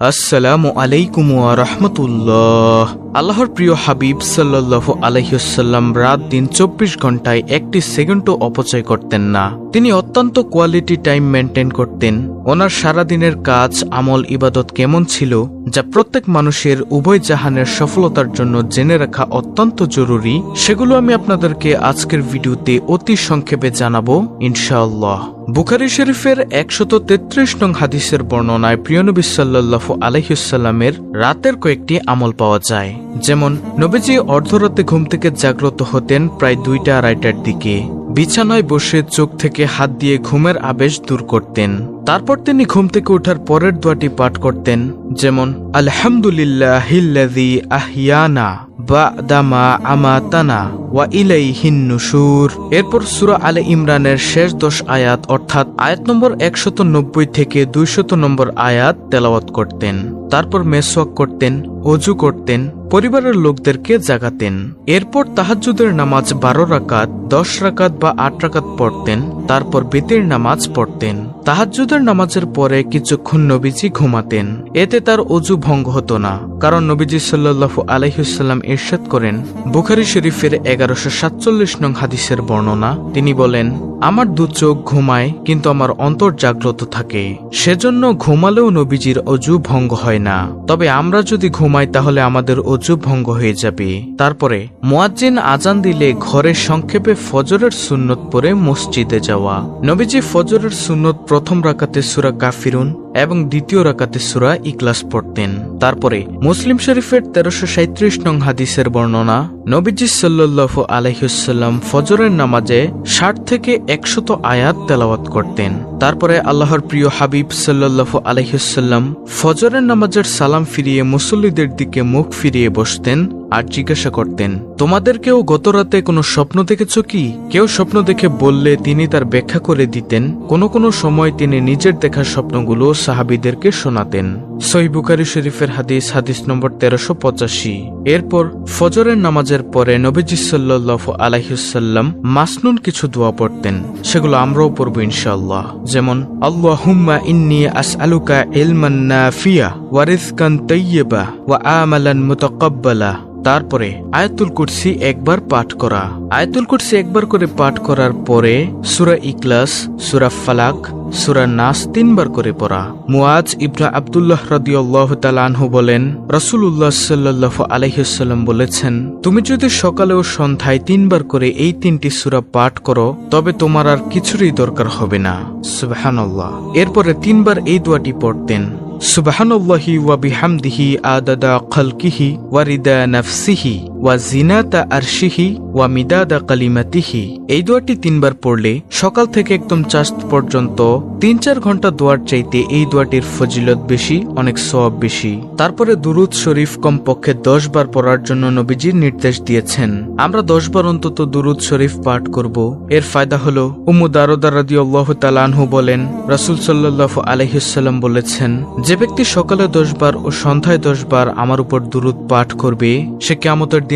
আসসালামু আলাইকুম রাহমাতুল্লাহ। আল্লাহর প্রিয় হাবিব সাল্লাল্লাহু আলাইহিসাল্লাম রাত দিন চব্বিশ ঘন্টায় একটি সেকেন্ডও অপচয় করতেন না। তিনি অত্যন্ত কোয়ালিটি টাইম মেনটেন করতেন। ওনার সারাদিনের কাজ, আমল, ইবাদত কেমন ছিল, যা প্রত্যেক মানুষের উভয় জাহানের সফলতার জন্য জেনে রাখা অত্যন্ত জরুরি, সেগুলো আমি আপনাদেরকে আজকের ভিডিওতে অতি সংক্ষেপে জানাব, ইনশাআল্লাহ। বুখারি শরীফের একশত তেত্রিশ নং হাদিসের বর্ণনায় প্রিয়নবী সাল্লাহ আলহিসাল্লামের রাতের কয়েকটি আমল পাওয়া যায়। যেমন, নবীজি অর্ধরাতে ঘুম থেকে জাগ্রত হতেন প্রায় দুইটা আড়াইটার দিকে। বিছানায় বসে চোখ থেকে হাত দিয়ে ঘুমের আবেশ দূর করতেন। তারপর তিনি ঘুম থেকে ওঠার পরের দোয়াটি পাঠ করতেন, যেমন, আলহামদুলিল্লাহিল্লাযী আহিয়ানা বাদামা আমাতানা ওয়া ইলাইহিন নুশুর। এরপর সূরা আলে ইমরানের শেষ দশ আয়াত, অর্থাৎ আয়াত নম্বর একশত নব্বই থেকে দুইশত নম্বর আয়াত তেলাওয়াত করতেন। তারপর মেসওয়াক করতেন, অজু করতেন, পরিবারের লোকদেরকে জাগাতেন। এরপর তাহাজ্জুদের নামাজ বারো রাকাত, দশ রাকাত বা আট রাকাত পড়তেন, তারপর বেতের নামাজ পড়তেন। তাহাজ্জুদের নামাজের পরে কিছুক্ষণ নবীজি ঘুমাতেন। এতে তার অজু ভঙ্গ হতো না, কারণ নবীজি সাল্লাল্লাহু আলাইহিসাল্লাম ইরশাদ করেন, বুখারি শরীফের এগারোশো সাতচল্লিশ নং হাদিসের বর্ণনা। তিনি বলেন, আমার দু চোখ ঘুমায়, কিন্তু আমার অন্তর জাগ্রত থাকে। সেজন্য ঘুমালেও নবীজির অজু ভঙ্গ হয় না। তবে আমরা যদি ঘুমাই, তাহলে আমাদের অজু ভঙ্গ হয়ে যাবে। তারপরে, মুয়াজ্জিন আজান দিলে ঘরে সংক্ষেপে ফজরের সুন্নত পরে মসজিদে যাওয়া। নবীজি ফজরের সুন্নত প্রথম রাকাতে সুরা কাফিরুন এবং দ্বিতীয় রাকাতে সুরা ইকলাস পড়তেন। তারপরে মুসলিম শরীফের তেরোশো সাঁত্রিশ নং হাদিসের বর্ণনা, নবীজি সাল্লাল্লাহু আলাইহুসাল্লাম ফজরের নামাজে ষাট থেকে একশত আয়াত তেলাওয়াত করতেন। তারপরে আল্লাহর প্রিয় হাবিব সাল্লাল্লাহু আলাইহুসাল্লাম ফজরের নামাজের সালাম ফিরিয়ে মুসল্লিদের দিকে মুখ ফিরিয়ে বসতেন। আর জিজ্ঞাসা করতেন তোমাদের তোমাদেরকেও গতরাতে কোনো স্বপ্ন দেখেছ কি? কেউ স্বপ্ন দেখে বললে তিনি তার ব্যাখ্যা করে দিতেন, কোনো কোনো সময় তিনি নিজের দেখা স্বপ্নগুলো সাহাবিদেরকে শোনাতেন। সহি বুখারি শরীফের হাদিস হাদিস নম্বর তেরোশো পঁচাশি। এরপর ফজরের নামাজের পরে নবীজি সাল্লাহ আলাইসাল্লাম মাসনুন কিছু দোয়া পড়তেন। সেগুলো আমরাও পড়ব ইনশাআল্লাহ। যেমন আল্লাহ হুম্মা ইন্নি আস আলুকা ইলমান নাফিয়া ওয়ারিসকান তৈয়বা ওয়া আমালান মুতাকাব্বালা। তারপরে আয়াতুল কুরসি একবার পাঠ করা। আয়াতুল কুরসি একবার করে পাঠ করার পরে সুরা ইকলাস সুরা ফালাক সুরা নাস তিনবার করে পড়া। মুয়াজ ইব্রা আবদুল্লাহ রাদিয়াল্লাহু তাআলা আনহু বলেন, রাসূলুল্লাহ সাল্লাল্লাহু আলাইহি সাল্লাম বলেছেন, তুমি যদি সকালে ও সন্ধ্যায় তিনবার করে এই তিনটি সূরা পাঠ করো, তবে তোমার আর কিছুরই দরকার হবে না। সুবহানাল্লাহ। এরপরে তিনবার এই দোয়াটি পড়তেন, সুবহানাল্লাহি ওয়া বিহামদিহি আদাদা খালকিহি ওয়া রিদা নাফসিহি। ওয়া জিনাতা আরশিহি ওয়া মিদাদা কালিমাতিহি। এই দোয়াটি তিনবার পড়লে সকাল থেকে একদম চাস্ত পর্যন্ত তিন চার ঘণ্টা দোয়ার চাইতে এই দোয়াটির ফজিলত বেশি, অনেক সব বেশি। তারপরে দুরুদ শরীফ কমপক্ষে দশ বার পড়ার জন্য নবীজির নির্দেশ দিয়েছেন। আমরা দশ বার অন্তত দুরুদ শরীফ পাঠ করব। এর ফায়দা হল, উম্মু দারোদা রাদিয়াল্লাহু তাআলা আনহু বলেন, রাসূল সাল্লাল্লাহু আলাইহিসাল্লাম বলেছেন, যে ব্যক্তি সকালে দশ বার ও সন্ধ্যায় দশ বার আমার উপর দুরুদ পাঠ করবে, সে কেয়ামতের দিন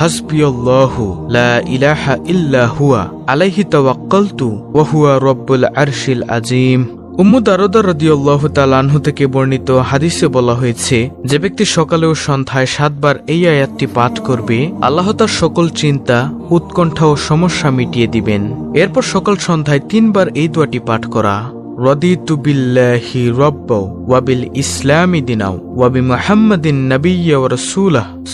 হাসবিয়াল্লাহু লা ইলাহা ইল্লা হুয়া আলাইহি তাওয়াক্কালতু ওয়া আরশিল আজিম উম্মু দারদা রাদিয়াল্লাহু তাআলা থেকে বর্ণিত হাদিসে বলা হয়েছে, যে ব্যক্তি সকালে ও সন্ধ্যায় সাতবার এই আয়াতটি পাঠ করবে, আল্লাহ তার সকল চিন্তা, উৎকণ্ঠা ও সমস্যা মিটিয়ে দিবেন। এরপর সকাল সন্ধ্যায় তিনবার এই দোয়াটি পাঠ করা। রদিতু বিল্লাহি রব্ব ওয়াবিল ইসলামি দিনাও ওয়াবি মোহাম্মদিন নবিয়া ওয়া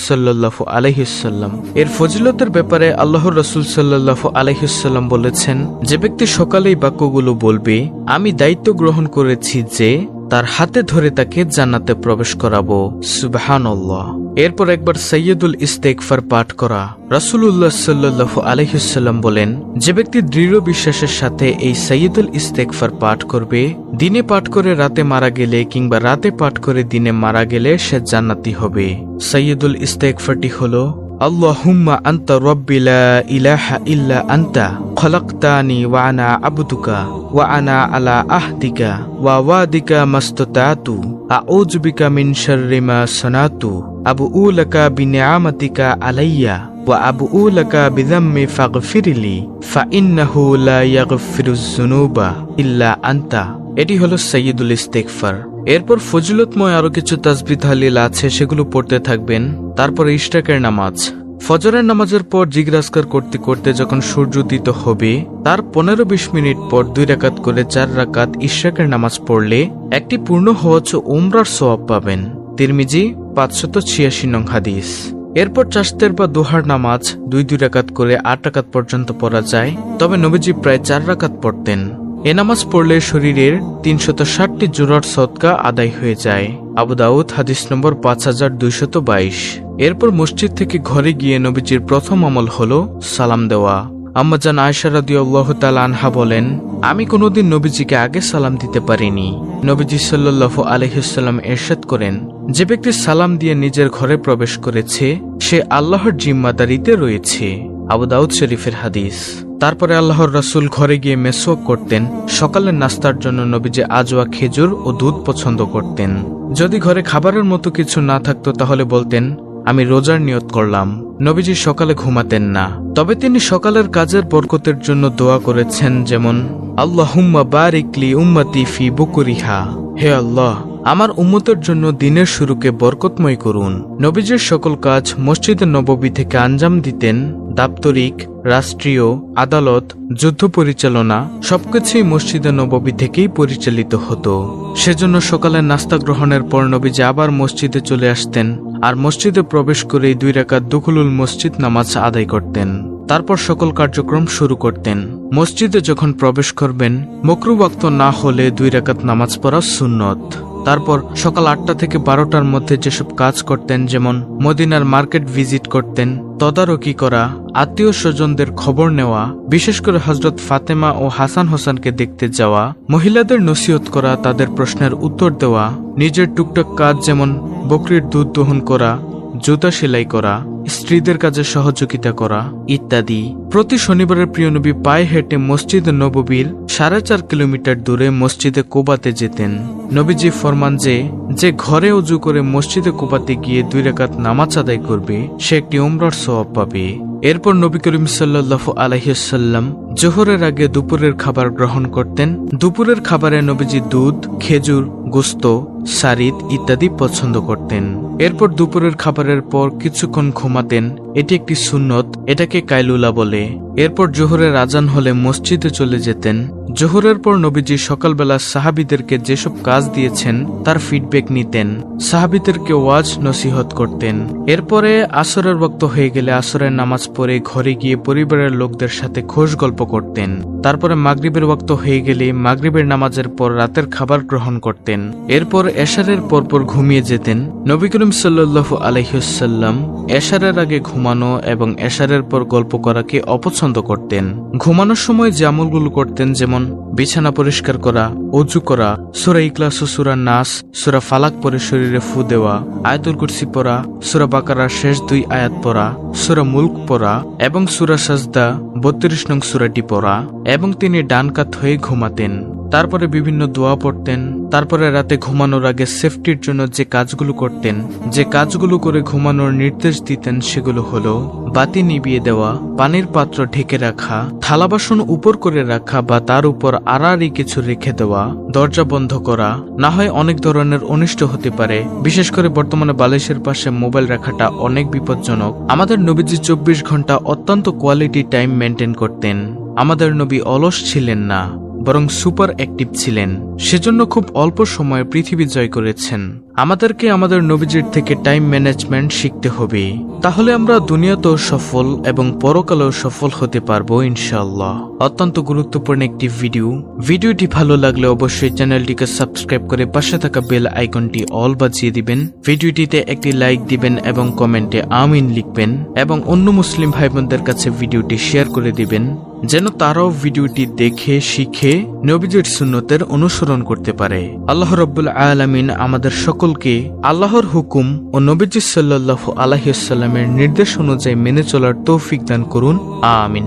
সাল্লাহ আলহিসাল্লাম এর ফজিলতের ব্যাপারে আল্লাহ রসুল সাল্লাহ আলহিসাল্লাম বলেছেন, যে ব্যক্তি সকালেই বাক্যগুলো বলবে, আমি দায়িত্ব গ্রহণ করেছি যে তার হাতে ধরে তাকে জান্নাতে প্রবেশ করাবো। সুবহানাল্লাহ। এরপর একবার সৈয়দুল ইস্তেকফার পাঠ করা। রাসূলুল্লাহ সাল্লাল্লাহু আলাইহিসাল্লাম বলেন, যে ব্যক্তি দৃঢ় বিশ্বাসের সাথে এই সৈয়দুল ইস্তেকফার পাঠ করবে, দিনে পাঠ করে রাতে মারা গেলে কিংবা রাতে পাঠ করে দিনে মারা গেলে সে জান্নাতি হবে। সৈয়দুল ইস্তেকফারটি হলো আল্লাহুম্মা আনতা রব্বি লা ইলাহা ইল্লা আনতা খলাকতানি ওয়া আনা আবদুকা ওয়া আনা আলা আহদিকা ওয়া ওয়াদিকা মাস্তাতু আউযু বিকা মিন শাররি মা সানাতু আবু উলাকা বিনিআমাতিকা আলাইয়া ওয়া আবু উলাকা বিযাম্মি ফাগফিরলি ফাইন্নাহু লা ইয়াগফিরুজ যুনুবা ইল্লা আনতা এটি হলো সৈয়দুল ইস্তেকফার এরপর ফজিলতময় আরও কিছু তাসবি তাহলিল আছে, সেগুলো পড়তে থাকবেন। তারপর ইশরাকের নামাজ। ফজরের নামাজের পর জিজ্ঞাসকার করতে করতে যখন সূর্য উদিত হবে, তার পনেরো বিশ মিনিট পর দুই রাকাত করে চার রাকাত ইশরাকের নামাজ পড়লে একটি পূর্ণ হওয়াচ ওমরার সোয়াব পাবেন। তিরমিজি পাঁচশত ছিয়াশি নং হাদিস। এরপর চাষতের বা দোহার নামাজ দুই দুই রাকাত করে আট রাকাত পর্যন্ত পড়া যায়, তবে নবীজি প্রায় চার রাকাত পড়তেন। এ নামাজ পড়লে শরীরের তিনশত ষাটটি জোড়ার সৎকা আদায় হয়ে যায়। আবু দাউদ, হাদিস নম্বর পাঁচ হাজার দুইশত বাইশ। এরপর মসজিদ থেকে ঘরে গিয়ে নবীজির প্রথম আমল হল সালাম দেওয়া। আম্মাজান আয়সা রাদিয়াল্লাহ তাআলা আনহা বলেন, আমি কোনোদিন নবীজিকে আগে সালাম দিতে পারিনি। নবীজি সাল্লাল্লাহু আলহিসাল্লাম এরশাদ করেন, যে ব্যক্তি সালাম দিয়ে নিজের ঘরে প্রবেশ করেছে, সে আল্লাহর জিম্মাদারিতে রয়েছে। আবু দাউদ শরীফের হাদিস। তারপরে আল্লাহর রাসূল ঘরে গিয়ে মেসোয়াক করতেন, সকালের নাস্তার জন্য নবীজি আজওয়া খেজুর ও দুধ পছন্দ করতেন। যদি ঘরে খাবারের মতো কিছু না থাকতো তাহলে বলতেন, আমি রোজার নিয়ত করলাম। নবীজি সকালে ঘুমাতেন না। তবে তিনি সকালের কাজের বরকতের জন্য দোয়া করেছেন যেমন, আল্লাহুম্মা বারিকলি উম্মতি ফি বুকুরিহা। হে আল্লাহ, আমার উম্মতের জন্য দিনের শুরুকে বরকতময় করুন। নবীজির সকল কাজ মসজিদে নববী থেকে আঞ্জাম দিতেন দাপ্তরিক, রাষ্ট্রীয়, আদালত, যুদ্ধ পরিচালনা সবকিছুই মসজিদে নববী থেকেই পরিচালিত হতো। সেজন্য সকালে নাস্তা গ্রহণের পর নবীজি আবার মসজিদে চলে আসতেন আর মসজিদে প্রবেশ করেই দুই রাকাত দুকুলুল মসজিদ নামাজ আদায় করতেন। তারপর সকল কার্যক্রম শুরু করতেন। মসজিদে যখন প্রবেশ করবেন, মকরু ওয়াক্ত না হলে দুই রাকাত নামাজ পড়া সুন্নত। তারপর সকাল আটটা থেকে বারোটার মধ্যে যেসব কাজ করতেন, যেমন মদিনার মার্কেট ভিজিট করতেন, তদারকি করা, আত্মীয় স্বজনদের খবর নেওয়া, বিশেষ করে হজরত ফাতেমা ও হাসান হোসেনকে দেখতে যাওয়া, মহিলাদের নসিহত করা, তাদের প্রশ্নের উত্তর দেওয়া, নিজের টুকটাক কাজ যেমন বকরির দুধ দহন করা, জুতা সেলাই করা স্ত্রীদের কাজে সহযোগিতা করা, ইত্যাদি। প্রতি শনিবারের প্রিয় নবী পায়ে হেঁটে মসজিদ নববীর সাড়ে চার কিলোমিটার দূরে মসজিদে কোবাতে যেতেন। নবীজি ফরমান যে যে ঘরে উজু করে মসজিদে কোবাতে গিয়ে দুই রেখাত নামাজ আদায় করবে, সে একটি উমরার সোয়াব পাবে। এরপর নবী করিম সাল্লাহ আলহিসাল্লাম জোহরের আগে দুপুরের খাবার গ্রহণ করতেন। দুপুরের খাবারে নবীজি দুধ, খেজুর, গোস্ত সারিদ ইত্যাদি পছন্দ করতেন। এরপর দুপুরের খাবারের পর কিছুক্ষণ ঘুমাতেন। এটি একটি সুন্নত, এটাকে কাইলুলা বলে। এরপর জোহরের আজান হলে মসজিদে চলে যেতেন। জোহরের পর নবীজি সকালবেলা সাহাবিদেরকে যেসব কাজ দিয়েছেন, তার ফিডব্যাক নিতেন। সাহাবিদেরকে ওয়াজ নসিহত করতেন। এরপরে আসরের বক্ত হয়ে গেলে আসরের নামাজ পড়ে ঘরে গিয়ে পরিবারের লোকদের সাথে খোশ গল্প করতেন। তারপরে মাগরিবের বক্ত হয়ে গেলে মাগরিবের নামাজের পর রাতের খাবার গ্রহণ করতেন। এরপর এশারের পরপর ঘুমিয়ে যেতেন। নবী করিম সাল্লু আলহিসাল্লাম এশারের আগে ঘুমানো এবং এশারের পর গল্প করাকে অপছন্দ করতেন। ঘুমানোর সময় যে আমলগুলো করতেন যেমন বিছানা পরিষ্কার করা, অজু করা, সুরা ইকলাস ও সুরা নাস, সুরা ফালাক পরে শরীরে ফু দেওয়া, আয়াতুল কুরসি পড়া, সুরা বাকারার শেষ দুই আয়াত পড়া, সুরা মুল্ক পড়া এবং সুরা সাজদা বত্রিশ নং সুরাটি পড়া এবং তিনি ডান কাত হয়ে ঘুমাতেন। তারপরে বিভিন্ন দোয়া পড়তেন, তারপরে রাতে ঘুমানোর আগে সেফটির জন্য যে কাজগুলো করতেন, যে কাজগুলো করে ঘুমানোর নির্দেশ দিতেন সেগুলো হলো বাতি নিবিয়ে দেওয়া, পানির পাত্র ঢেকে রাখা, থালা বাসন উপর করে রাখা বা তার উপর আড়াআড়ি কিছু রেখে দেওয়া, দরজা বন্ধ করা, না হয় অনেক ধরনের অনিষ্ট হতে পারে। বিশেষ করে বর্তমানে বালিশের পাশে মোবাইল রাখাটা অনেক বিপজ্জনক। আমাদের নবীজি চব্বিশ ঘণ্টা অত্যন্ত কোয়ালিটি টাইম মেনটেন করতেন। আমাদের নবী অলস ছিলেন না। বরং সুপার অ্যাক্টিভ ছিলেন। সেজন্য খুব অল্প সময়ে পৃথিবী জয় করেছেন। আমাদেরকে আমাদের নবীজির থেকে টাইম ম্যানেজমেন্ট শিখতে হবে। তাহলে আমরা দুনিয়াতেও সফল এবং পরকালেও সফল হতে পারব ইনশাল্লাহ অত্যন্ত গুরুত্বপূর্ণ একটি ভিডিও। ভিডিওটি ভালো লাগলে অবশ্যই চ্যানেলটিকে সাবস্ক্রাইব করে পাশে থাকা বেল আইকনটি অল বাজিয়ে দিবেন। ভিডিওটিতে একটি লাইক দিবেন এবং কমেন্টে আমিন লিখবেন এবং অন্য মুসলিম ভাই বোনদের কাছে ভিডিওটি শেয়ার করে দিবেন। যেন তারাও ভিডিওটি দেখে, শিখে, নবীজির সুন্নতের অনুসরণ করতে পারে। আল্লাহ রব্বুল আলমিন আমাদের সকলকে আল্লাহর হুকুম ও নবীজি সাল্লাহ আলাহিসাল্লামের নির্দেশ অনুযায়ী মেনে চলার তৌফিক দান করুন। আমিন।